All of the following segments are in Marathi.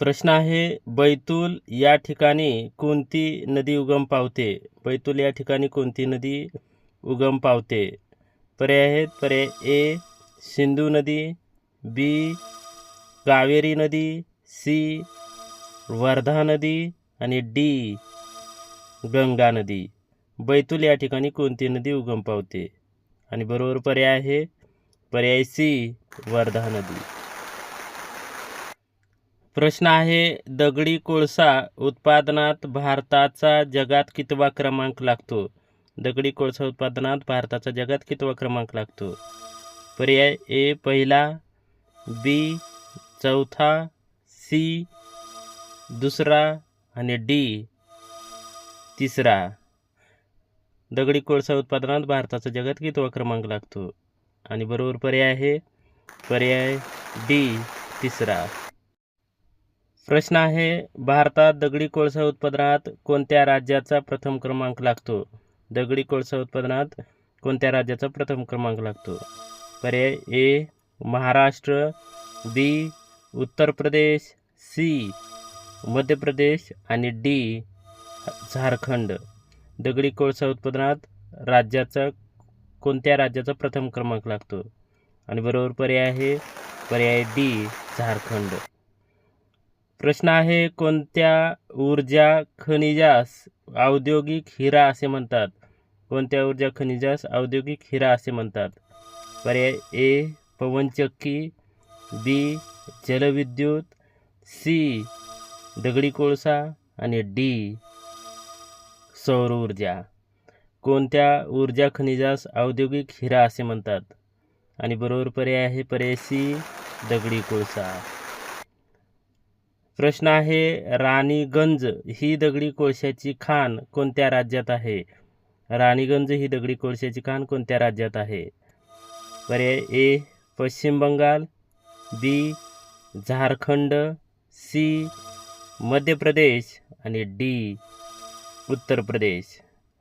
प्रश्न आहे बैतूल या ठिकाणी कोणती नदी उगम पावते? बैतूल या ठिकाणी कोणती नदी उगम पावते? पर्याय आहेत पर्याय ए सिंधू नदी बी कावेरी नदी सी वर्धा नदी आणि डी गंगा नदी. बैतूल या ठिकाणी कोणती नदी उगम पावते? आणि बरोबर पर्याय आहे पर्याय सी वर्धा नदी. प्रश्न आहे दगडी कोळसा उत्पादनात भारताचा जगात कितवा क्रमांक लागतो? दगडी कोळसा उत्पादनात भारताचा जगात कितवा क्रमांक लागतो? पर्याय ए पहिला बी चौथा सी दुसरा आणि डी तिसरा. दगडी कोळसा उत्पादनात भारताचा जगात कितवा क्रमांक लागतो? आणि बरोबर पर्याय आहे पर्याय डी तिसरा. प्रश्न आहे भारतात दगडी कोळसा उत्पादनात कोणत्या राज्याचा प्रथम क्रमांक लागतो? दगडी कोळसा उत्पादनात कोणत्या राज्याचा प्रथम क्रमांक लागतो? पर्याय A Maharashtra B Uttar Pradesh C Madhya Pradesh आणि डी झारखंड. दगडी कोळसा उत्पादनात राज्याचा कोणत्या राज्याचा प्रथम क्रमांक लागतो? आणि बरोबर पर्याय आहे पर्याय डी झारखंड. प्रश्न आहे कोणत्या ऊर्जा खनिजास औद्योगिक हिरा असे म्हणतात? कोणत्या ऊर्जा खनिजास औद्योगिक हिरा असे म्हणतात? पर्याय ए पवनचक्की बी जलविद्युत सी दगडी कोळसा आणि डी सौर ऊर्जा. कोणत्या ऊर्जा खनिजास औद्योगिक हिरा असे म्हणतात? आणि बरोबर पर्याय आहे पर्याय सी दगडी कोळसा. प्रश्न आहे राणीगंज ही दगडी कोळशाची खाण कोणत्या राज्यात आहे? राणीगंज ही दगडी कोळशाची खाण कोणत्या राज्यात आहे? पर्याय ए पश्चिम बंगाल बी झारखंड सी मध्य प्रदेश आणि डी उत्तर प्रदेश.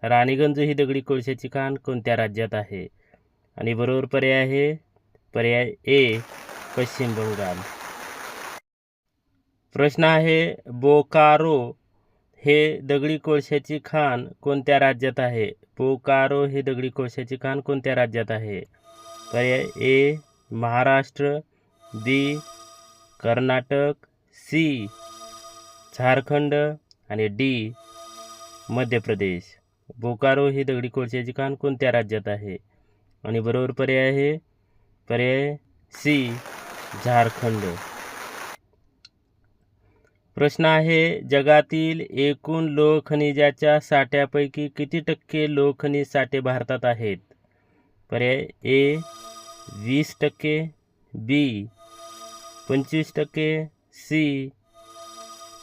राणीगंज ही दगडी कोळशाची खाण कोणत्या राज्यात आहे? आणि बरोबर पर्याय आहे पर्याय ए पश्चिम बंगाल. प्रश्न आहे बोकारो हे दगडी कोळशाची खाण कोणत्या राज्यात आहे? बोकारो हे दगडी कोळशाची खाण कोणत्या राज्यात आहे? पर्याय A Maharashtra B Karnataka C Jharkhand आणि डी मध्य प्रदेश बोकारो ही दगडी कोळशाची खाण कोणत्या राज्यात आहे? आणि बरोबर पर्याय आहे पर्याय सी झारखंड. प्रश्न आहे जगातील एकूण लोह खनिजाच्या साठ्यापैकी किती टक्के लोह खनिज साठे भारतात आहेत? पर्याय ए वीस टक्के बी पंचवीस टक्के सी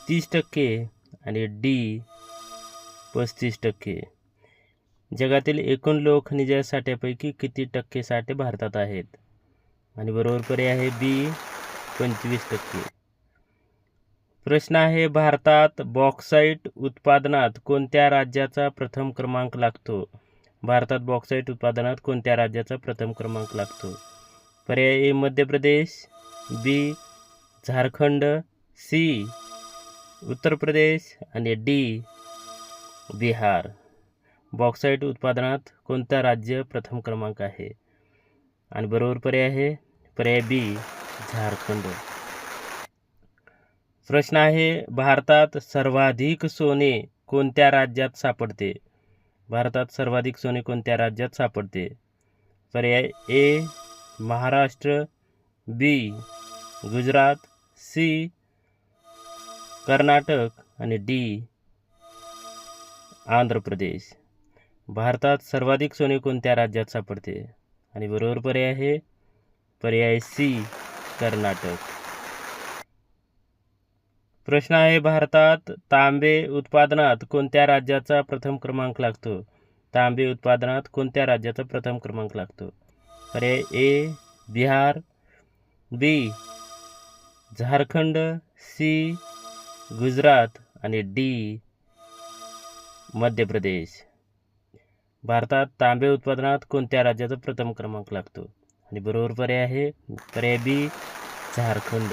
तीस टक्के आणि डी पस्तीस टक्के. जगातील एकूण लोह खनिजा साठ्यापैकी किती टक्के साठे भारतात आहेत? आणि बरोबर पर्याय आहे बी पंचवीस टक्के. प्रश्न आहे भारतात बॉक्साईट उत्पादनात कोणत्या राज्याचा प्रथम क्रमांक लागतो? भारतात बॉक्साईट उत्पादनात कोणत्या राज्याचा प्रथम क्रमांक लागतो? पर्याय ए मध्य प्रदेश बी झारखंड सी उत्तर प्रदेश आणि डी बिहार. बॉक्साईट उत्पादनात कोणतं राज्य प्रथम क्रमांक आहे? आणि बरोबर पर्याय आहे पर्याय बी झारखंड. प्रश्न आहे भारतात सर्वाधिक सोने कोणत्या राज्यात सापडते? भारतात सर्वाधिक सोने कोणत्या राज्यात सापडते? पर्याय A Maharashtra B Gujarat C Karnataka आणि डी आंध्र प्रदेश. भारतात सर्वाधिक सोने कोणत्या राज्यात सापडते? आणि बरोबर पर्याय आहे पर्याय सी कर्नाटक. प्रश्न आहे भारतात तांबे उत्पादनात कोणत्या राज्याचा प्रथम क्रमांक लागतो? तांबे उत्पादनात कोणत्या राज्याचा प्रथम क्रमांक लागतो? अरे A Bihar B Jharkhand C Gujarat आणि डी मध्य प्रदेश भारतात तांबे उत्पादनात कोणत्या राज्याचा प्रथम क्रमांक लागतो? आणि बरोबर पर्याय आहे पर्याय बी झारखंड.